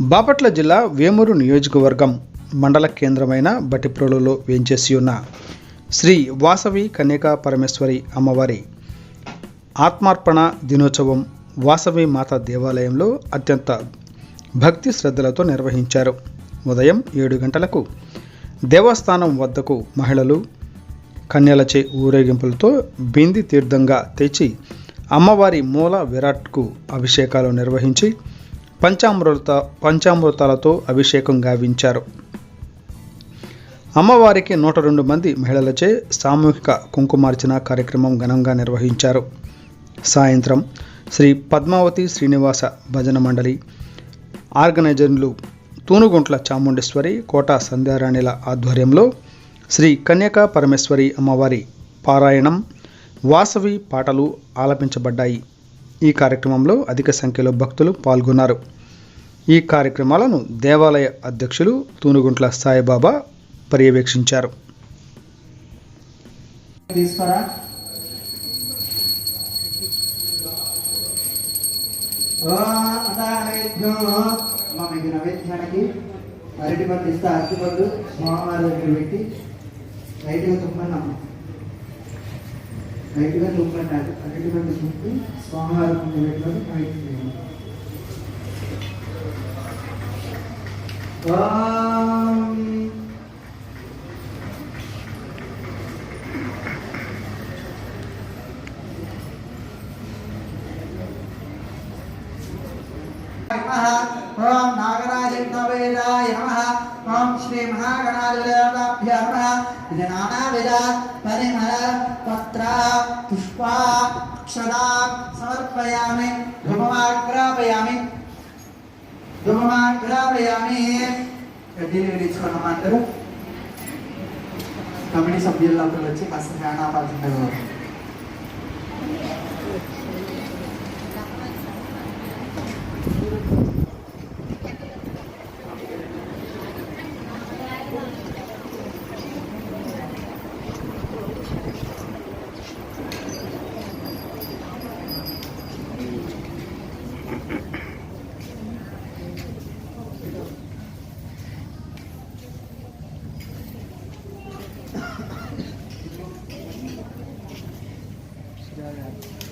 బాపట్ల జిల్లా వేమూరు నియోజకవర్గం మండల కేంద్రమైన బటిప్రోలులో వేంచేసి ఉన్న శ్రీ వాసవి కన్యకా పరమేశ్వరి అమ్మవారి ఆత్మార్పణ దినోత్సవం వాసవి మాత దేవాలయంలో అత్యంత భక్తి శ్రద్ధలతో నిర్వహించారు. ఉదయం ఏడు గంటలకు దేవస్థానం వద్దకు మహిళలు కన్యలచే ఊరేగింపులతో బింది తీర్థంగా తెచ్చి అమ్మవారి మూల విరాట్కు అభిషేకాలు నిర్వహించి పంచామృత పంచామృతాలతో అభిషేకం గావించారు. అమ్మవారికి నూట రెండు మంది మహిళలచే సామూహిక కుంకుమార్చన కార్యక్రమం ఘనంగా నిర్వహించారు. సాయంత్రం శ్రీ పద్మావతి శ్రీనివాస భజన మండలి ఆర్గనైజర్లు తూనుగుంట్ల చాముండేశ్వరి కోట సంధ్యారాణిల ఆధ్వర్యంలో శ్రీ కన్యకా పరమేశ్వరి అమ్మవారి పారాయణం వాసవి పాటలు ఆలపించబడ్డాయి. ఈ కార్యక్రమంలో అధిక సంఖ్యలో భక్తులు పాల్గొన్నారు. ఈ కార్యక్రమాలను దేవాలయ అధ్యక్షులు తూనుగుంట్ల సాయిబాబా పర్యవేక్షించారు. తీసుకురా. నైవేద్యం మా మీకు నైవేద్యానికి అరటి పండు ఇస్తే అరటి పండు స్వామివారి దగ్గర పెట్టి లైట్గా తుమ్మన్నాము అమ్మ లైట్గా తుమ్మండి అరటి పండు తుమ్మి స్వామివారి ఉండేటువంటి పెట్టుకొని నైవేద్యం చేయండి. ఓం నమః. ఓం శ్రీ మహాగణాధుల ఇది నానావిధ పరిమళ పత్ర పుష్ప అక్షరా సమర్పయామి ధూమమాగ్రాపయామి ధూమమాగ్రాపయామి డెలివరీ ఇచ్చుకున్నామంటారు కమిటీ సభ్యులందరూ వచ్చి కాస్త ఫ్యాన్ ఆపాల్సిందే Yeah, yeah.